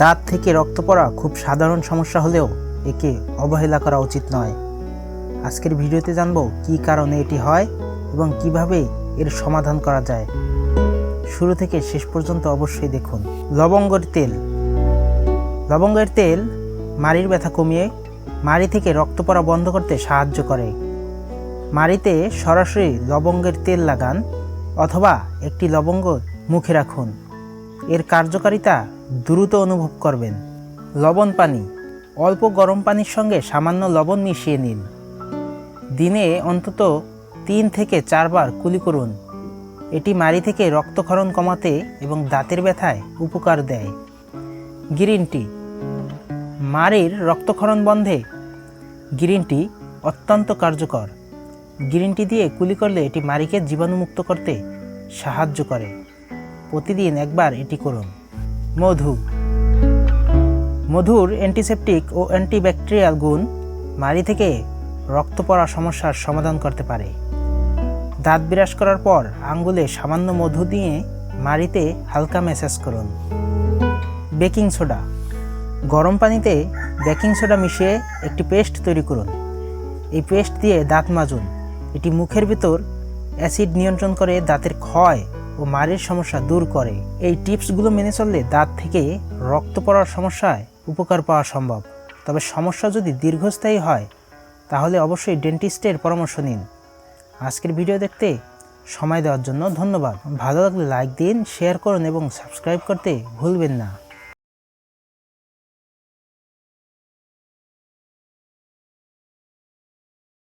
দাঁত থেকে রক্ত পড়া খুব সাধারণ সমস্যা হলেও একে অবহেলা করা উচিত নয়। আজকের ভিডিওতে জানব কী কারণে এটি হয় এবং কীভাবে এর সমাধান করা যায়। শুরু থেকে শেষ পর্যন্ত অবশ্যই দেখুন। লবঙ্গের তেল। লবঙ্গের তেল মাড়ির ব্যথা কমিয়ে মাড়ি থেকে রক্ত পড়া বন্ধ করতে সাহায্য করে। মাড়িতে সরাসরি লবঙ্গের তেল লাগান অথবা একটি লবঙ্গ মুখে রাখুন। এর কার্যকারিতা দ্রুত অনুভব করবেন। লবণ পানি, অল্প গরম পানির সঙ্গে সামান্য লবণ মিশিয়ে নিন। দিনে অন্তত তিন থেকে চারবার কুলি করুন। এটি মাড়ি থেকে রক্তক্ষরণ কমাতে এবং দাঁতের ব্যথায় উপকার দেয়। গ্রিন টি, মাড়ির রক্তক্ষরণ বন্ধে। গ্রিন টি অত্যন্ত কার্যকর। গ্রিন টি দিয়ে কুলি করলে এটি মাড়িকে জীবাণুমুক্ত করতে সাহায্য করে। প্রতিদিন একবার এটি করুন। মধু। মধুর অ্যান্টিসেপটিক ও অ্যান্টিব্যাকটেরিয়াল গুণ মাড়ি থেকে রক্ত পড়া সমস্যার সমাধান করতে পারে। দাঁত বিরাস করার পর আঙ্গুলে সামান্য মধু দিয়ে মাড়িতে হালকা ম্যাসাজ করুন। বেকিং সোডা গরম পানিতে বেকিং সোডা মিশিয়ে একটি পেস্ট তৈরি করুন। এই পেস্ট দিয়ে দাঁত মাজুন। এটি মুখের ভিতর অ্যাসিড নিয়ন্ত্রণ করে দাঁতের ক্ষয় ও মাড়ির সমস্যা দূর করে। এই টিপসগুলো মেনে চললে দাঁত থেকে রক্ত পড়ার সমস্যায় উপকার পাওয়া সম্ভব। তবে সমস্যা যদি দীর্ঘস্থায়ী হয়, তাহলে অবশ্যই ডেন্টিস্টের পরামর্শ নিন। আজকের ভিডিও দেখতে সময় দেওয়ার জন্য ধন্যবাদ। ভালো লাগলে লাইক দিন, শেয়ার করুন এবং সাবস্ক্রাইব করতে ভুলবেন না।